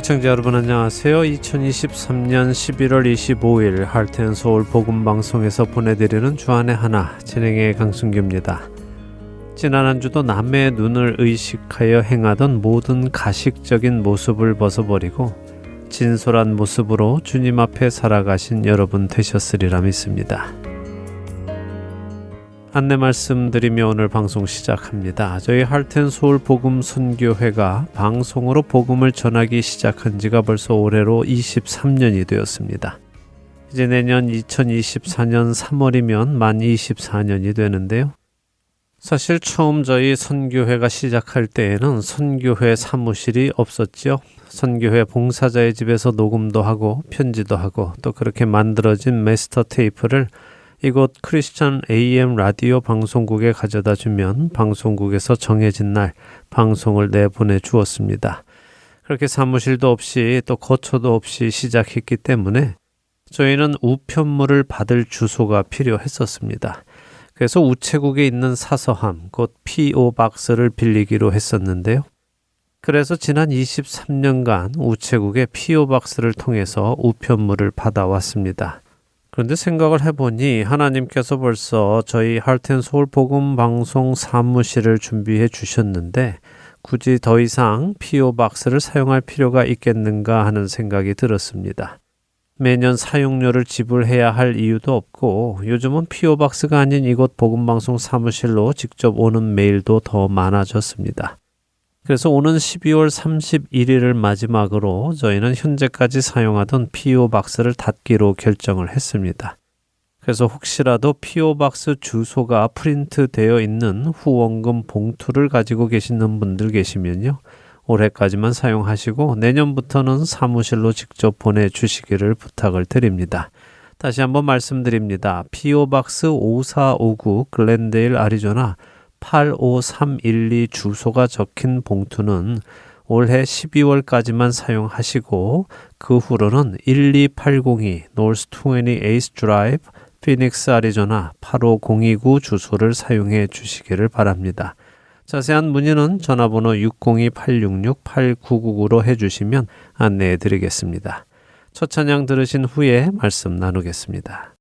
애청자 여러분 안녕하세요. 2023년 11월 25일 할텐 서울 복음 방송에서 보내드리는 주안의 하나 진행의 강순규입니다. 지난 한 주도 남의 눈을 의식하여 행하던 모든 가식적인 모습을 벗어버리고 진솔한 모습으로 주님 앞에 살아가신 여러분 되셨으리라 믿습니다. 안내 말씀드리며 오늘 방송 시작합니다. 저희 할텐 서울 복음 선교회가 방송으로 복음을 전하기 시작한 지가 벌써 올해로 23년이 되었습니다. 이제 내년 2024년 3월이면 만 24년이 되는데요. 사실 처음 저희 선교회가 시작할 때에는 선교회 사무실이 없었죠. 선교회 봉사자의 집에서 녹음도 하고 편지도 하고 또 그렇게 만들어진 마스터 테이프를 이곳 크리스천 AM 라디오 방송국에 가져다 주면 방송국에서 정해진 날 방송을 내보내 주었습니다. 그렇게 사무실도 없이 또 거처도 없이 시작했기 때문에 저희는 우편물을 받을 주소가 필요했었습니다. 그래서 우체국에 있는 사서함, 곧 PO 박스를 빌리기로 했었는데요. 그래서 지난 23년간 우체국의 PO 박스를 통해서 우편물을 받아왔습니다. 그런데 생각을 해보니 하나님께서 벌써 저희 할텐 서울 복음 방송 사무실을 준비해 주셨는데 굳이 더 이상 PO 박스를 사용할 필요가 있겠는가 하는 생각이 들었습니다. 매년 사용료를 지불해야 할 이유도 없고 요즘은 PO 박스가 아닌 이곳 복음 방송 사무실로 직접 오는 메일도 더 많아졌습니다. 그래서 오는 12월 31일을 마지막으로 저희는 현재까지 사용하던 PO 박스를 닫기로 결정을 했습니다. 그래서 혹시라도 PO 박스 주소가 프린트 되어 있는 후원금 봉투를 가지고 계시는 분들 계시면요. 올해까지만 사용하시고 내년부터는 사무실로 직접 보내주시기를 부탁을 드립니다. 다시 한번 말씀드립니다. PO 박스 5459 글렌데일 아리조나 85312 주소가 적힌 봉투는 올해 12월까지만 사용하시고 그 후로는 12802 노스 20 에이스 드라이브 피닉스 아리조나 85029 주소를 사용해 주시기를 바랍니다. 자세한 문의는 전화번호 602-866-8999로 해주시면 안내해 드리겠습니다. 첫 찬양 들으신 후에 말씀 나누겠습니다.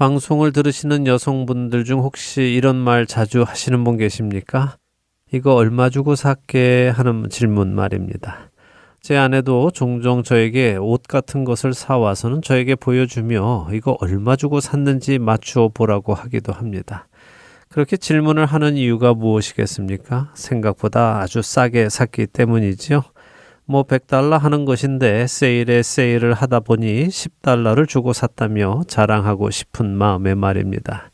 방송을 들으시는 여성분들 중 혹시 이런 말 자주 하시는 분 계십니까? 이거 얼마 주고 샀게 하는 질문 말입니다. 제 아내도 종종 저에게 옷 같은 것을 사와서는 저에게 보여주며 이거 얼마 주고 샀는지 맞추어 보라고 하기도 합니다. 그렇게 질문을 하는 이유가 무엇이겠습니까? 생각보다 아주 싸게 샀기 때문이지요. 뭐 100달러 하는 것인데 세일에 세일을 하다 보니 10달러를 주고 샀다며 자랑하고 싶은 마음의 말입니다.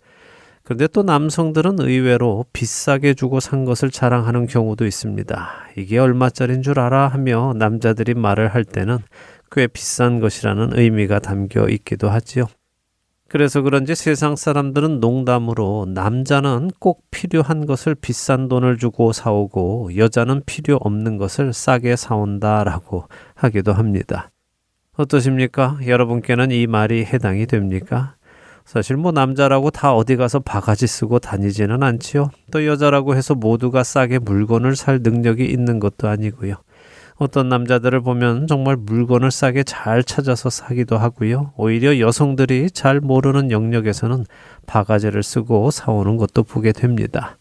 그런데 또 남성들은 의외로 비싸게 주고 산 것을 자랑하는 경우도 있습니다. 이게 얼마짜린 줄 알아 하며 남자들이 말을 할 때는 꽤 비싼 것이라는 의미가 담겨 있기도 하지요. 그래서 그런지 세상 사람들은 농담으로 남자는 꼭 필요한 것을 비싼 돈을 주고 사오고 여자는 필요 없는 것을 싸게 사온다라고 하기도 합니다. 어떠십니까? 여러분께는 이 말이 해당이 됩니까? 사실 뭐 남자라고 다 어디 가서 바가지 쓰고 다니지는 않지요. 또 여자라고 해서 모두가 싸게 물건을 살 능력이 있는 것도 아니고요. 어떤 남자들을 보면 정말 물건을 싸게 잘 찾아서 사기도 하고요. 오히려 여성들이 잘 모르는 영역에서는 바가지를 쓰고 사오는 것도 보게 됩니다.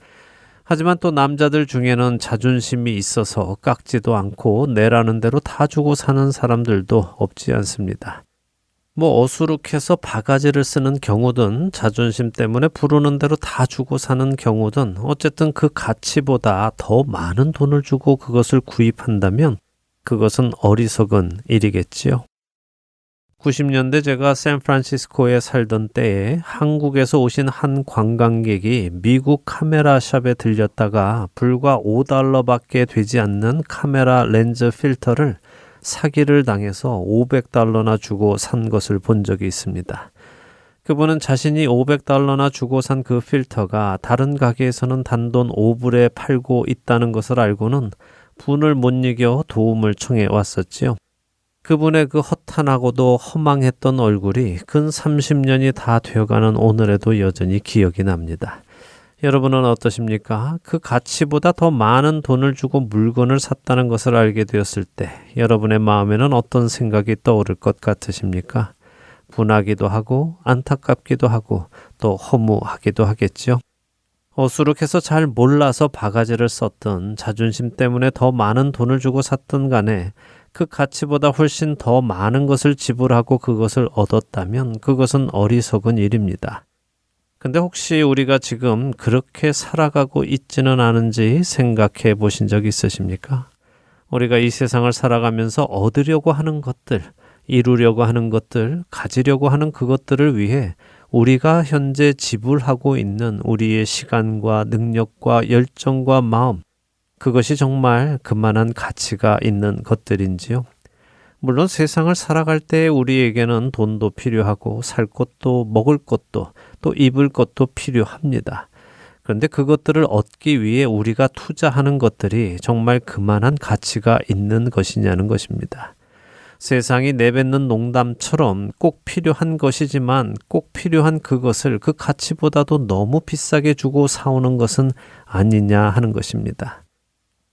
하지만 또 남자들 중에는 자존심이 있어서 깎지도 않고 내라는 대로 다 주고 사는 사람들도 없지 않습니다. 뭐 어수룩해서 바가지를 쓰는 경우든 자존심 때문에 부르는 대로 다 주고 사는 경우든 어쨌든 그 가치보다 더 많은 돈을 주고 그것을 구입한다면 그것은 어리석은 일이겠지요. 90년대 제가 샌프란시스코에 살던 때에 한국에서 오신 한 관광객이 미국 카메라 샵에 들렸다가 불과 5달러밖에 되지 않는 카메라 렌즈 필터를 사기를 당해서 500달러나 주고 산 것을 본 적이 있습니다. 그분은 자신이 500달러나 주고 산 그 필터가 다른 가게에서는 단돈 5불에 팔고 있다는 것을 알고는 분을 못 이겨 도움을 청해 왔었지요. 그분의 그 허탄하고도 허망했던 얼굴이 근 30년이 다 되어가는 오늘에도 여전히 기억이 납니다. 여러분은 어떠십니까? 그 가치보다 더 많은 돈을 주고 물건을 샀다는 것을 알게 되었을 때 여러분의 마음에는 어떤 생각이 떠오를 것 같으십니까? 분하기도 하고 안타깝기도 하고 또 허무하기도 하겠지요. 어수룩해서 잘 몰라서 바가지를 썼던 자존심 때문에 더 많은 돈을 주고 샀던 간에 그 가치보다 훨씬 더 많은 것을 지불하고 그것을 얻었다면 그것은 어리석은 일입니다. 근데 혹시 우리가 지금 그렇게 살아가고 있지는 않은지 생각해 보신 적 있으십니까? 우리가 이 세상을 살아가면서 얻으려고 하는 것들, 이루려고 하는 것들, 가지려고 하는 그것들을 위해 우리가 현재 지불하고 있는 우리의 시간과 능력과 열정과 마음, 그것이 정말 그만한 가치가 있는 것들인지요? 물론 세상을 살아갈 때 우리에게는 돈도 필요하고 살 것도 먹을 것도 또 입을 것도 필요합니다. 그런데 그것들을 얻기 위해 우리가 투자하는 것들이 정말 그만한 가치가 있는 것이냐는 것입니다. 세상이 내뱉는 농담처럼 꼭 필요한 것이지만 꼭 필요한 그것을 그 가치보다도 너무 비싸게 주고 사오는 것은 아니냐 하는 것입니다.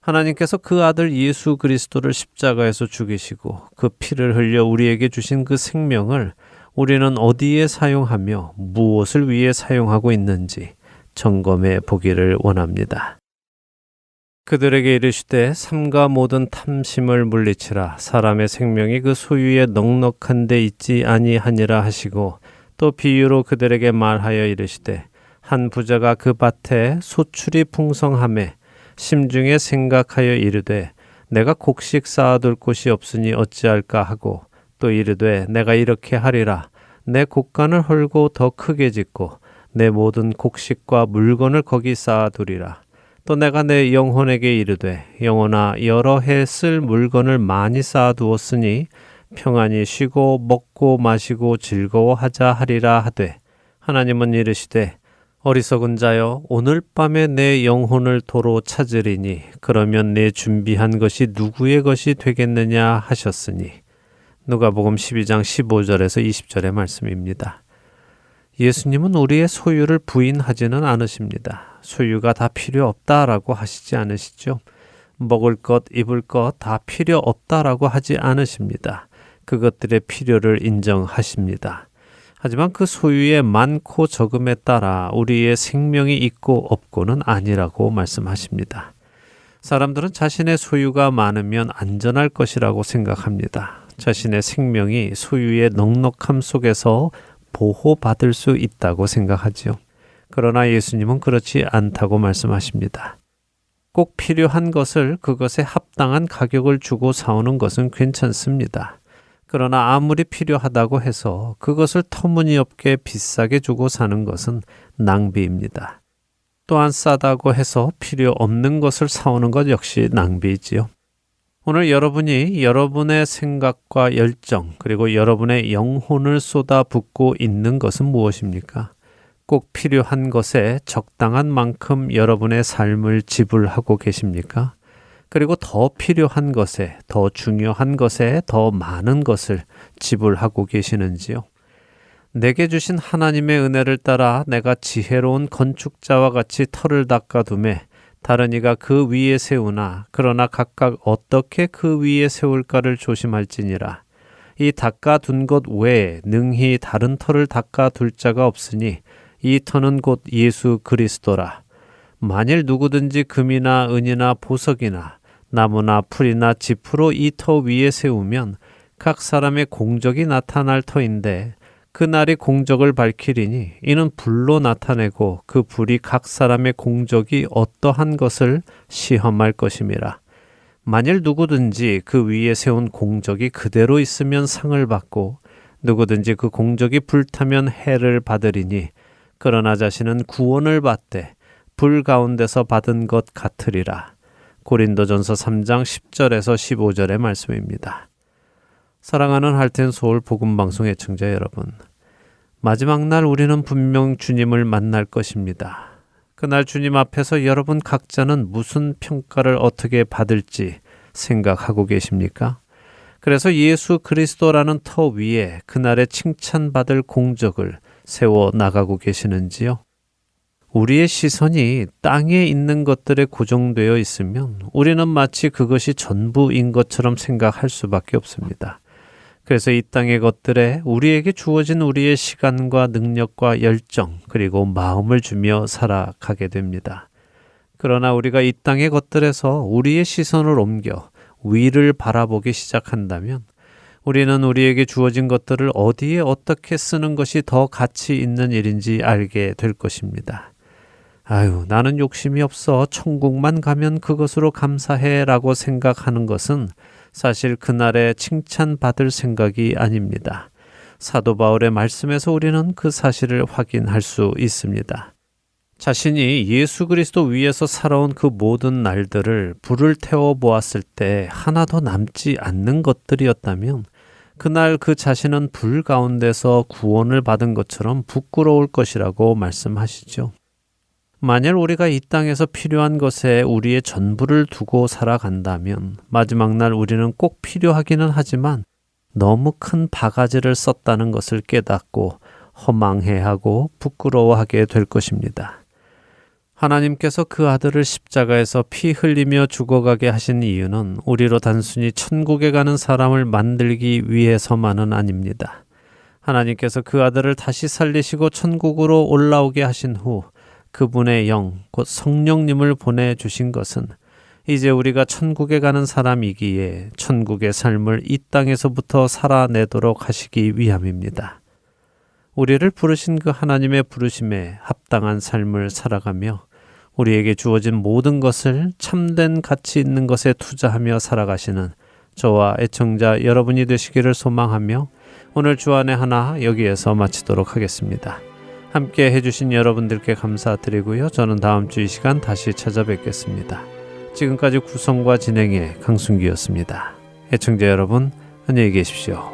하나님께서 그 아들 예수 그리스도를 십자가에서 죽이시고 그 피를 흘려 우리에게 주신 그 생명을 우리는 어디에 사용하며 무엇을 위해 사용하고 있는지 점검해 보기를 원합니다. 그들에게 이르시되 삼가 모든 탐심을 물리치라. 사람의 생명이 그 소유에 넉넉한 데 있지 아니하니라 하시고 또 비유로 그들에게 말하여 이르시되 한 부자가 그 밭에 소출이 풍성함에 심중에 생각하여 이르되 내가 곡식 쌓아둘 곳이 없으니 어찌할까 하고 또 이르되 내가 이렇게 하리라. 내 곡간을 헐고 더 크게 짓고 내 모든 곡식과 물건을 거기 쌓아두리라 또 내가 내 영혼에게 이르되 영혼아 여러 해 쓸 물건을 많이 쌓아두었으니 평안히 쉬고 먹고 마시고 즐거워하자 하리라 하되 하나님은 이르시되 어리석은 자여 오늘 밤에 내 영혼을 도로 찾으리니 그러면 내 준비한 것이 누구의 것이 되겠느냐 하셨으니 누가복음 12장 15절에서 20절의 말씀입니다. 예수님은 우리의 소유를 부인하지는 않으십니다. 소유가 다 필요 없다라고 하시지 않으시죠? 먹을 것, 입을 것 다 필요 없다라고 하지 않으십니다. 그것들의 필요를 인정하십니다. 하지만 그 소유의 많고 적음에 따라 우리의 생명이 있고 없고는 아니라고 말씀하십니다. 사람들은 자신의 소유가 많으면 안전할 것이라고 생각합니다. 자신의 생명이 소유의 넉넉함 속에서 보호받을 수 있다고 생각하지요. 그러나 예수님은 그렇지 않다고 말씀하십니다. 꼭 필요한 것을 그것에 합당한 가격을 주고 사오는 것은 괜찮습니다. 그러나 아무리 필요하다고 해서 그것을 터무니없게 비싸게 주고 사는 것은 낭비입니다. 또한 싸다고 해서 필요 없는 것을 사오는 것 역시 낭비이지요. 오늘 여러분이 여러분의 생각과 열정 그리고 여러분의 영혼을 쏟아붓고 있는 것은 무엇입니까? 꼭 필요한 것에 적당한 만큼 여러분의 삶을 지불하고 계십니까? 그리고 더 필요한 것에, 더 중요한 것에 더 많은 것을 지불하고 계시는지요? 내게 주신 하나님의 은혜를 따라 내가 지혜로운 건축자와 같이 터를 닦아둠에 다른 이가 그 위에 세우나 그러나 각각 어떻게 그 위에 세울까를 조심할지니라. 이 닦아 둔 것 외에 능히 다른 터를 닦아 둘 자가 없으니 이 터는 곧 예수 그리스도라. 만일 누구든지 금이나 은이나 보석이나 나무나 풀이나 지프로 이 터 위에 세우면 각 사람의 공적이 나타날 터인데 그날이 공적을 밝히리니 이는 불로 나타내고 그 불이 각 사람의 공적이 어떠한 것을 시험할 것임이라. 만일 누구든지 그 위에 세운 공적이 그대로 있으면 상을 받고 누구든지 그 공적이 불타면 해를 받으리니 그러나 자신은 구원을 받되 불 가운데서 받은 것 같으리라. 고린도전서 3장 10절에서 15절의 말씀입니다. 사랑하는 할텐 서울 복음 방송 애청자 여러분. 마지막 날 우리는 분명 주님을 만날 것입니다. 그날 주님 앞에서 여러분 각자는 무슨 평가를 어떻게 받을지 생각하고 계십니까? 그래서 예수 그리스도라는 터 위에 그날의 칭찬받을 공적을 세워 나가고 계시는지요? 우리의 시선이 땅에 있는 것들에 고정되어 있으면 우리는 마치 그것이 전부인 것처럼 생각할 수밖에 없습니다. 그래서 이 땅의 것들에 우리에게 주어진 우리의 시간과 능력과 열정 그리고 마음을 주며 살아가게 됩니다. 그러나 우리가 이 땅의 것들에서 우리의 시선을 옮겨 위를 바라보기 시작한다면 우리는 우리에게 주어진 것들을 어디에 어떻게 쓰는 것이 더 가치 있는 일인지 알게 될 것입니다. 아유, 나는 욕심이 없어 천국만 가면 그것으로 감사해 라고 생각하는 것은 사실 그날에 칭찬받을 생각이 아닙니다. 사도 바울의 말씀에서 우리는 그 사실을 확인할 수 있습니다. 자신이 예수 그리스도 위에서 살아온 그 모든 날들을 불을 태워 보았을 때 하나도 남지 않는 것들이었다면 그날 그 자신은 불 가운데서 구원을 받은 것처럼 부끄러울 것이라고 말씀하시죠. 만일 우리가 이 땅에서 필요한 것에 우리의 전부를 두고 살아간다면 마지막 날 우리는 꼭 필요하기는 하지만 너무 큰 바가지를 썼다는 것을 깨닫고 허망해하고 부끄러워하게 될 것입니다. 하나님께서 그 아들을 십자가에서 피 흘리며 죽어가게 하신 이유는 우리로 단순히 천국에 가는 사람을 만들기 위해서만은 아닙니다. 하나님께서 그 아들을 다시 살리시고 천국으로 올라오게 하신 후 그분의 영, 곧 성령님을 보내주신 것은 이제 우리가 천국에 가는 사람이기에 천국의 삶을 이 땅에서부터 살아내도록 하시기 위함입니다. 우리를 부르신 그 하나님의 부르심에 합당한 삶을 살아가며 우리에게 주어진 모든 것을 참된 가치 있는 것에 투자하며 살아가시는 저와 애청자 여러분이 되시기를 소망하며 오늘 주안의 하나 여기에서 마치도록 하겠습니다. 함께 해주신 여러분들께 감사드리고요. 저는 다음 주 이 시간 다시 찾아뵙겠습니다. 지금까지 구성과 진행의 강순기였습니다. 애청자 여러분, 안녕히 계십시오.